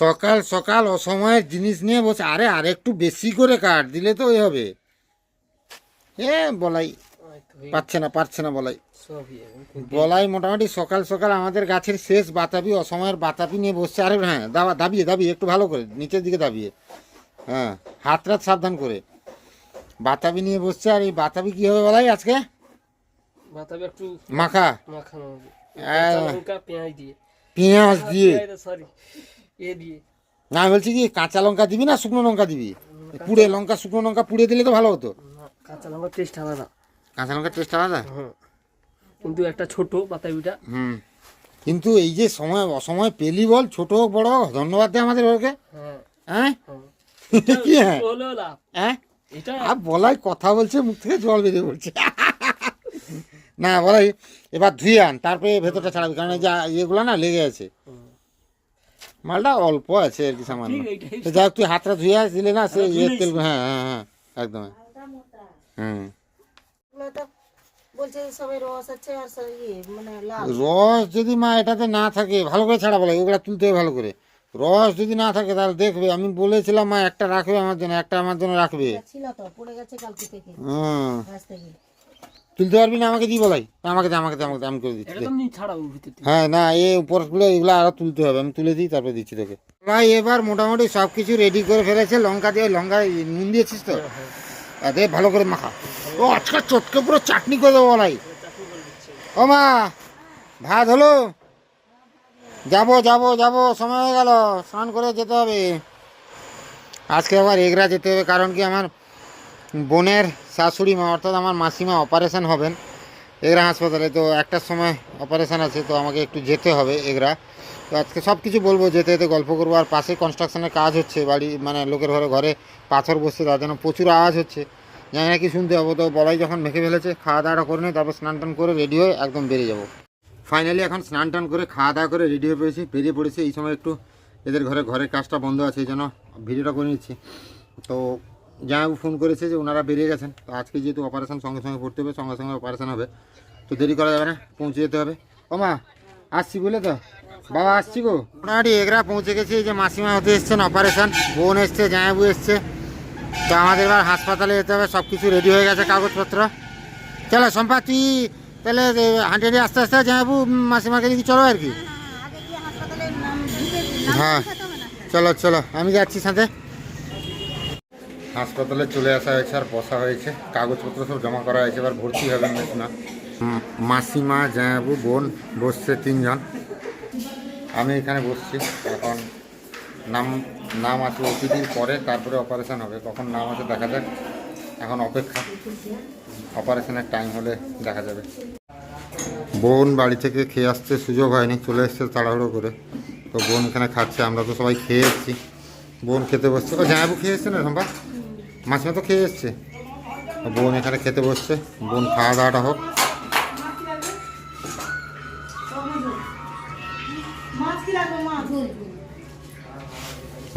সকাল সকাল অসময়ের জিনিস নিয়ে বসে আরে আর একটু বেশি করে কাট দিলে তো ওই হবে। এ বলাই পাচ্ছে না পারছে না বলাই। বলাই মোটামুটি সকাল সকাল আমাদের গাছের শেষ বাতাবি অসময়ের বাতাবি নিয়ে বসছে। আরে হ্যাঁ দাবা দাবিয়ে দাবিয়ে একটু ভালো করে নিচের দিকে দাবিয়ে। হ্যাঁ হাত রাত সাবধান করে। বাতাবি নিয়ে বসছে আর এই বাতাবি কি হবে বলাই আজকে? বাতাবে একটু মাখা। লঙ্কা পেঁয়াজ দিয়ে। পেঁয়াজ দিয়ে। সরি এ দিয়ে। না আমি বলছি কি কাঁচা লঙ্কা দিবি না শুকনো লঙ্কা দিবি? পুড়ে লঙ্কা শুকনো লঙ্কা পুড়ে দিলে তো ভালো হতো। কাঁচা লঙ্কা টেস্ট আলাদা। কাঁচা লঙ্কার টেস্ট আলাদা? হ্যাঁ। কিন্তু একটা ছোট বাতাবিটা। হুম। কিন্তু এই যে সময় অসময় পেলি বল ছোট হোক বড় হোক ধন্যবাদ দে আমাদের ওকে। হ্যাঁ। হ্যাঁ? কি হ্যাঁ? হ্যাঁ? এটা আর বলাই কথা বলছে মুখ থেকে জল বেরিয়ে বলছে না বলাই এবার ধুয়ে আন তারপরে ভেতরটা ছাড়াবি কারণ এই যে ইয়েগুলো না লেগে আছে। মালটা অল্প আছে আর কি সামান্য। যাই হোক তুই হাতটা ধুয়ে আস দিলে না সে ইয়ে তেল হ্যাঁ হ্যাঁ হ্যাঁ একদম। হুম। এগুলো তো বলছে সবাই রস আছে আর সব ইয়ে মানে রস যদি মা এটাতে না থাকে ভালো করে ছাড়া বলে ওগুলা তুলতে হবে ভালো করে। রস যদি না থাকে তাহলে দেখবে আমি বলেছিলাম মা একটা রাখবে আমার জন্য একটা আমার জন্য রাখবে। ছিল তো পড়ে গেছে কালকে থেকে। হুম। তুলতে পারবি না আমাকে দি বলাই। আমাকে দে আমাকে দে আমাকে দে, আমি করে দিচ্ছি হ্যাঁ না এ উপরগুলো এগুলো আরও তুলতে হবে। আমি তুলে দিই তারপরে দিচ্ছি তোকে। ভাই এবার মোটামুটি সব কিছু রেডি করে ফেলেছে লঙ্কা দিয়ে লঙ্কা নুন দিয়েছিস তো? আর দে ভালো করে মাখা। ও আজকে চটকে পুরো চাটনি করে দেবো বলাই। ও মা ভাত হলো? যাব যাব যাব সময় হয়ে গেল স্নান করে যেতে হবে। আজকে আবার এগরা যেতে হবে কারণ কি আমার বোনের শাশুড়ি মা, অর্থাৎ আমার মাসিমা অপারেশান হবেন এগরা হাসপাতালে। তো একটার সময় অপারেশান আছে, তো আমাকে একটু যেতে হবে এগরা। তো আজকে সব কিছু বলব, যেতে যেতে গল্প করব। আর পাশে কনস্ট্রাকশনের কাজ হচ্ছে, বাড়ি মানে লোকের ঘরে ঘরে পাথর বসছে, তার জন্য প্রচুর আওয়াজ হচ্ছে। জানি না কি শুনতে হব, তো বলাই যখন মেখে ফেলেছে খাওয়া দাওয়াটা করে নিই তারপর স্নান টান করে রেডি হয়ে একদম বেরিয়ে যাব। ফাইনালি এখন স্নান টান করে খাওয়া দাওয়া করে রেডি হয়ে পড়েছি, বেরিয়ে পড়েছি। এই সময় একটু এদের ঘরে ঘরের কাজটা বন্ধ আছে, এই জন্য ভিডিওটা করে নিচ্ছি। তো জামাইবাবু ফোন করেছে যে ওনারা বেরিয়ে গেছেন। তো আজকে যেহেতু অপারেশন সঙ্গে সঙ্গে করতে হবে সঙ্গে সঙ্গে অপারেশন হবে। তো দেরি করা যাবে না পৌঁছে যেতে হবে। ও মা আসছি বলে তো? বাবা আসছি গো। মোটামুটি এগরা পৌঁছে গেছি এই যে মাসিমা হতে এসছেন অপারেশন বোন এসছে জামাইবাবু এসছে। তো আমাদের এবার হাসপাতালে যেতে হবে সব কিছু রেডি হয়ে গেছে কাগজপত্র। চলো সম্পা তুই তাহলে হাঁটে হাঁটে আস্তে আস্তে জামাইবাবু মাসিমাকে দিকে চলো আর কি। নাম ঢুকে হ্যাঁ চলো চলো আমি যাচ্ছি সাথে। হাসপাতালে চলে আসা হয়েছে আর বসা হয়েছে। কাগজপত্র সব জমা করা হয়েছে, এবার ভর্তি হবে না মাসিমা জায়াবু বোন বসছে তিনজন। আমি এখানে বসছি। এখন নাম নাম আছে ওপিডির পরে তারপরে অপারেশান হবে। কখন নাম আছে দেখা যাক। এখন অপেক্ষা। অপারেশনের টাইম হলে দেখা যাবে। বোন বাড়ি থেকে খেয়ে আসতে সুযোগ হয়নি, চলে এসছে তাড়াহুড়ো করে। তো বোন এখানে খাচ্ছে, আমরা তো সবাই খেয়ে এসেছি বোন খেতে বসছে। ও জামাইবু খেয়ে এসছে না সম্পা মাসিমা তো খেয়ে এসছে। বোন এখানে খেতে বসছে। বোন খাওয়া দাওয়াটা হোক।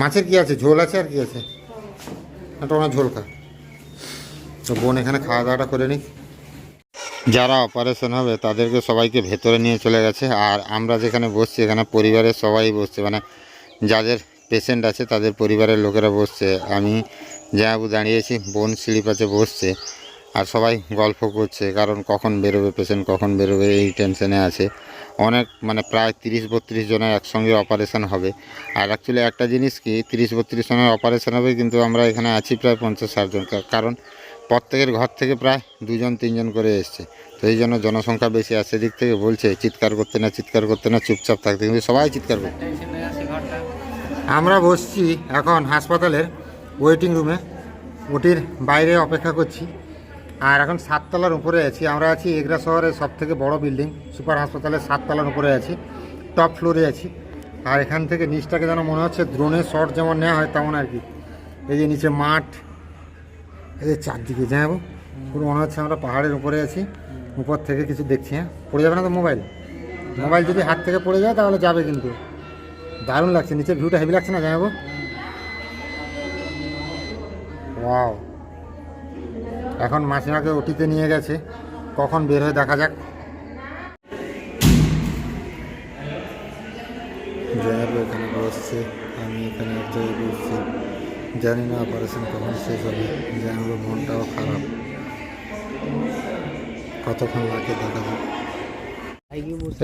মাছের কি আছে? ঝোল আছে আর কি আছে? একটা ওনার ঝোল খা। তো বোন এখানে খাওয়া দাওয়াটা করে নিই যারা অপারেশন হবে, তাদেরকে সবাইকে ভেতরে নিয়ে চলে গেছে। আর আমরা যেখানে বসছি, এখানে পরিবারের সবাই বসছে। মানে যাদের পেশেন্ট আছে, তাদের পরিবারের লোকেরা বসছে। আমি জায়াবু দাঁড়িয়েছি, বোন সিঁড়ি পাশে বসছে আর সবাই গল্প করছে, কারণ কখন বেরোবে পেশেন্ট কখন বেরোবে, এই টেনশনে আছে। অনেক মানে প্রায় তিরিশ বত্রিশ জনের একসঙ্গে অপারেশন হবে। আর অ্যাকচুয়ালি একটা জিনিস কি তিরিশ বত্রিশ জনের অপারেশন হবে কিন্তু আমরা এখানে আছি প্রায় পঞ্চাশ ষাট জন কারণ প্রত্যেকের ঘর থেকে প্রায় দুজন, তিনজন করে এসছে। তো এই জন্য জনসংখ্যা বেশি আর সেদিক থেকে বলছে, চিৎকার করতে না, চিৎকার করতে না, চুপচাপ থাকতে। কিন্তু সবাই চিৎকার করছে। আমরা বসছি এখন হাসপাতালের ওয়েটিং রুমে ওটির বাইরে অপেক্ষা করছি। আর এখন সাততলার উপরে আছি। আমরা আছি এগরা শহরের সব থেকে বড় বিল্ডিং সুপার হাসপাতালের সাততলার উপরে আছি। টপ ফ্লোরে আছি। আর এখান থেকে নিচটাকে যেন মনে হচ্ছে ড্রোনের শট যেমন নেওয়া হয় তেমন আর কি। এই যে নিচে মাঠ, এই যে চারদিকে যাব পুরো মনে হচ্ছে আমরা পাহাড়ের উপরে আছি। উপর থেকে কিছু দেখছি হ্যাঁ। পড়ে যাবে না তো মোবাইল মোবাইল যদি হাত থেকে পড়ে যায় তাহলে যাবে কিন্তু। দারুণ লাগছে, নিচের ভিউটা হেভি লাগছে না জানাব ওয়াও এখন মাসিমাকে ওটিতে নিয়ে গেছে। কখন বের হয়ে দেখা যাক। জয়াবু এখানে বসছে, আমি এখানে এক জায়গায় বসছি। জানি না অপারেশন কখন শেষ হবে। জানব মনটাও খারাপ। কতক্ষণ লাগে দেখা যাক।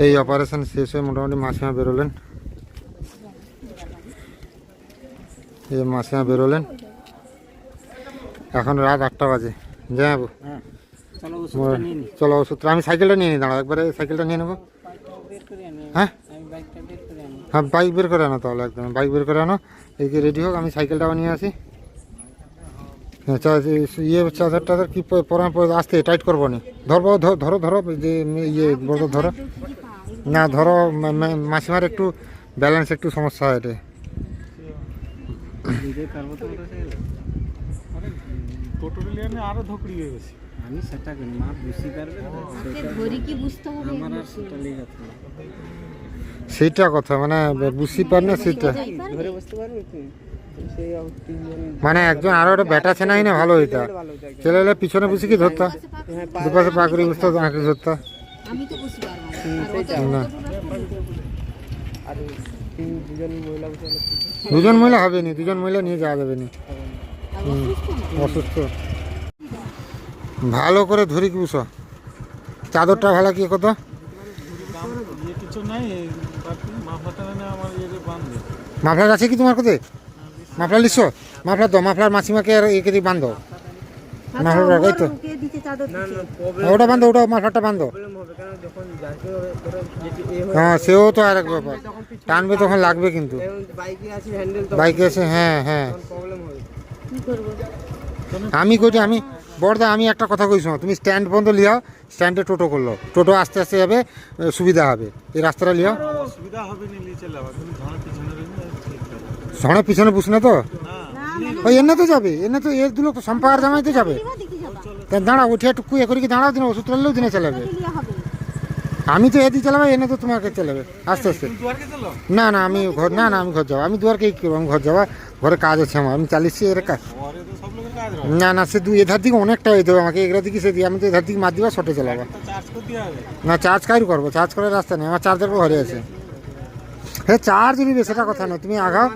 এই অপারেশন শেষ হয়ে মোটামুটি মাসিমা বেরোলেন। এই মাসিমা বেরোলেন। এখন রাত আটটা বাজে। যাব হ্যাঁ চলো ওষুধটা আমি সাইকেলটা নিয়ে নিই দাঁড়া একবারে সাইকেলটা নিয়ে নেব। হ্যাঁ? হ্যাঁ বাইক বের করে আনো তাহলে একদম বাইক বের করে আনো। এদিকে রেডি হোক আমি সাইকেলটাও নিয়ে আসি। হ্যাঁ, ইয়ে চাদর টাদর কি পরা পরে আসতে টাইট করব নি। ধরবো ধরো ধরো যে ইয়ে বড় ধরো। না ধরো মাসিমার একটু ব্যালেন্স একটু সমস্যা হয় এটা আরও ধকড়ি হয়ে গেছে। আমি সেটা করি মা বুঝতে পারবে না। ধরি কি বুঝতে হবে? আমার আর সেটা লেগে সেইটা কথা মানে বুঝতে পার না সেটা। ধরে বসতে পারবে? মানে একজন আরও একটা ব্যাটা ছেনাই না ভালো হইতা। ছেলে হলে পিছনে বসে কি ধরতা? হ্যাঁ দুপাশে পাকড়ি বসতো ধরতা। আমি তো বুঝতে পারব না। হুম, সেইটা না। আর দুজন মহিলা দুজন মহিলা হবে নি দুজন মহিলা নিয়ে যাওয়া যাবে নি। অসুস্থ। ভালো করে ধরি কি বুঝো। চাদরটা ভালো কি কত? মাফলার আছে কি তোমার কোথায় মাফলার লিখছ মাফলার দাও মাফলার মাসিমাকে আর একে দিয়ে বান্ধো। মাফলার রাখাই তো। ওটা বান্ধো ওটা মাফলারটা বান্ধো। হয়ে সেও তো আর এক ব্যাপার। টানবে তখন লাগবে কিন্তু। বাইকে আছে হ্যাঁ হ্যাঁ। আমি কইছি আমি বড়দা আমি একটা কথা কইছ তুমি স্ট্যান্ড পর্যন্ত লিয়াও স্ট্যান্ডে টোটো করল। টোটো আস্তে আস্তে যাবে সুবিধা হবে। এই রাস্তাটা লিয়াও। অসুবিধা হবে না নিয়ে চলে তুমি ঘরের পিছনে বুঝ না তো? না ওই এনে তো যাবে এনে তো এর দুলো সম্পার জামাই তো যাবে। দাঁড়া উঠে একটু কুয়ে করে কি দাঁড়াও দিন ওষুধ তুললেও দিনে চালাবে লিয়া আমি তো এদি চালাবো এনে তো তোমাকে চালাবে আস্তে আস্তে। না না আমি ঘর না না আমি ঘর যাব। আমি দুয়ারকে কি করব? আমি ঘর যাব। ঘরে কাজ আছে আমার। আমি চালিয়েছি এর কাজ। কাজ না না সে দুই এধার দিকে অনেকটা হয়ে দেবে আমাকে। এগুলো দিকে সে দিয়ে আমি তো এধার দিকে মার দিবা শটে চালাবো না চার্জ কারি করব? চার্জ করার রাস্তা নেই। আমার চার্জার ঘরে আছে। হ্যাঁ চার্জ নিবে সেটা কথা নয়। তুমি আগাও।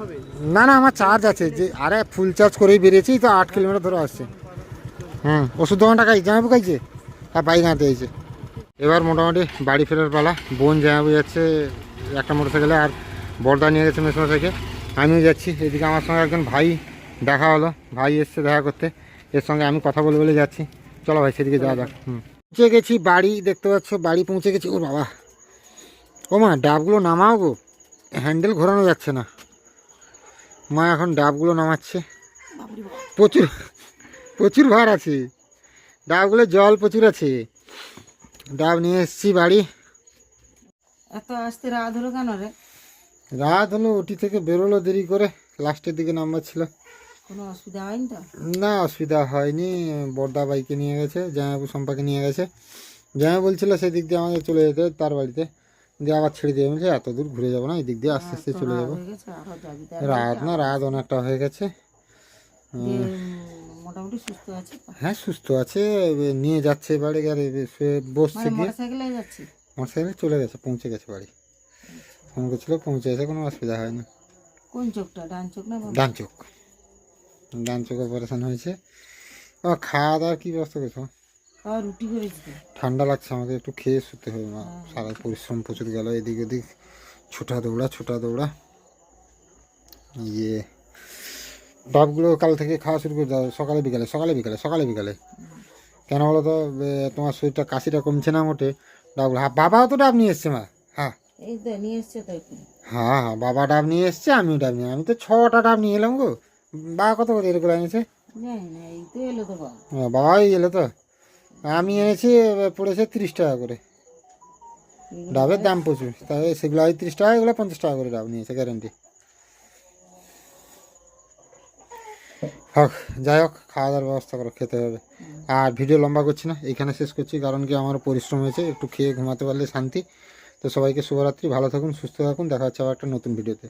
হবে। না না আমার চার্জ আছে। যে আরে ফুল চার্জ করেই বেরিয়েছি তো আট কিলোমিটার ধরে আসছে। হুম ওষুধ দোকানটা খাই জামাইবু খাইছে আর বাইক আনতে হয়েছে এবার মোটামুটি বাড়ি ফেরার পালা। বোন জামাইবু যাচ্ছে একটা মোটর সাইকেলে আর বর্দা নিয়ে গেছে মেসমো থেকে আমিও যাচ্ছি এদিকে আমার সঙ্গে একজন ভাই দেখা হলো। ভাই এসছে দেখা করতে। এর সঙ্গে আমি কথা বলে বলে যাচ্ছি। চলো ভাই সেদিকে যাওয়া যাক। হুম। পৌঁছে গেছি বাড়ি দেখতে পাচ্ছ বাড়ি পৌঁছে গেছি। ও বাবা। ও মা ডাবগুলো নামাও গো। হ্যান্ডেল ঘোরানো যাচ্ছে না। মা এখন ডাবগুলো নামাচ্ছে। প্রচুর প্রচুর ভার আছে। ডাবগুলো জল প্রচুর আছে। ডাব নিয়ে এসেছি বাড়ি। এত আসতে রাত হলো কেন রে? রাত হলো ওটি থেকে বেরোলো দেরি করে লাস্টের দিকে নাম্বার ছিল। কোনো অসুবিধা হয়নি তো? না অসুবিধা হয়নি। বর্দা বাইকে নিয়ে গেছে জামাইবু সম্পাকে নিয়ে গেছে। জামাই বলছিল সেদিক দিয়ে আমাদের চলে যেতে তার বাড়িতে। দিয়ে আবার ছেড়ে দিয়ে বলছে এত দূর ঘুরে যাব না এই দিক দিয়ে আস্তে আস্তে চলে যাব। রাত না রাত অনেকটা হয়ে গেছে। মোটামুটি সুস্থ আছে। হ্যাঁ সুস্থ আছে নিয়ে যাচ্ছে বাড়ি গাড়ি শুয়ে বসছে মানে গিয়ে। মোটর সাইকেলে যাচ্ছি চলে গেছে পৌঁছে গেছে বাড়ি। ফোন করছিল পৌঁছে গেছে কোনো অসুবিধা হয়নি কোন চোখটা ডান চোখ না ডান চোখ। ডান চোখ অপারেশন হয়েছে। ও খাওয়া দাওয়ার কী ব্যবস্থা করছ? রুটি করেছি ঠান্ডা লাগছে আমাকে একটু খেয়ে শুতে হবে মা। সারা পরিশ্রম প্রচুর গেল এদিক ওদিক। ছোটা দৌড়া ছোটা দৌড়া। ইয়ে। ডাবগুলো কাল থেকে খাওয়া শুরু করে দাও সকালে বিকালে সকালে বিকালে সকালে বিকালে। কেন বলো তো তোমার শরীরটা কাশিটা কমছে না মোটে? ডাবগুলো হ্যাঁ বাবাও তো ডাব নিয়ে এসছে মা হ্যাঁ। হ্যাঁ হ্যাঁ বাবা ডাব নিয়ে এসছে আমিও ডাব নিয়ে আমি তো ছটা ডাব নিয়ে এলাম গো। বাবা কত করে এরকম এনেছে? জানি না এই এলো তো হ্যাঁ, বাবাই এলো তো। আমি এনেছি পড়েছে তিরিশ টাকা করে। ডাবের দাম প্রচুর তাই সেগুলো হয় তিরিশ টাকা এগুলো পঞ্চাশ টাকা করে ডাব নিয়েছে গ্যারেন্টি হোক, যাই হোক খাওয়া দাওয়ার ব্যবস্থা করো, খেতে হবে। আর ভিডিও লম্বা করছি না, এখানে শেষ করছি, কারণ কি আমার পরিশ্রম হয়েছে, একটু খেয়ে ঘুমাতে পারলে শান্তি। তো সবাইকে শুভরাত্রি, ভালো থাকুন, সুস্থ থাকুন, দেখা হচ্ছে আবার একটা নতুন ভিডিওতে।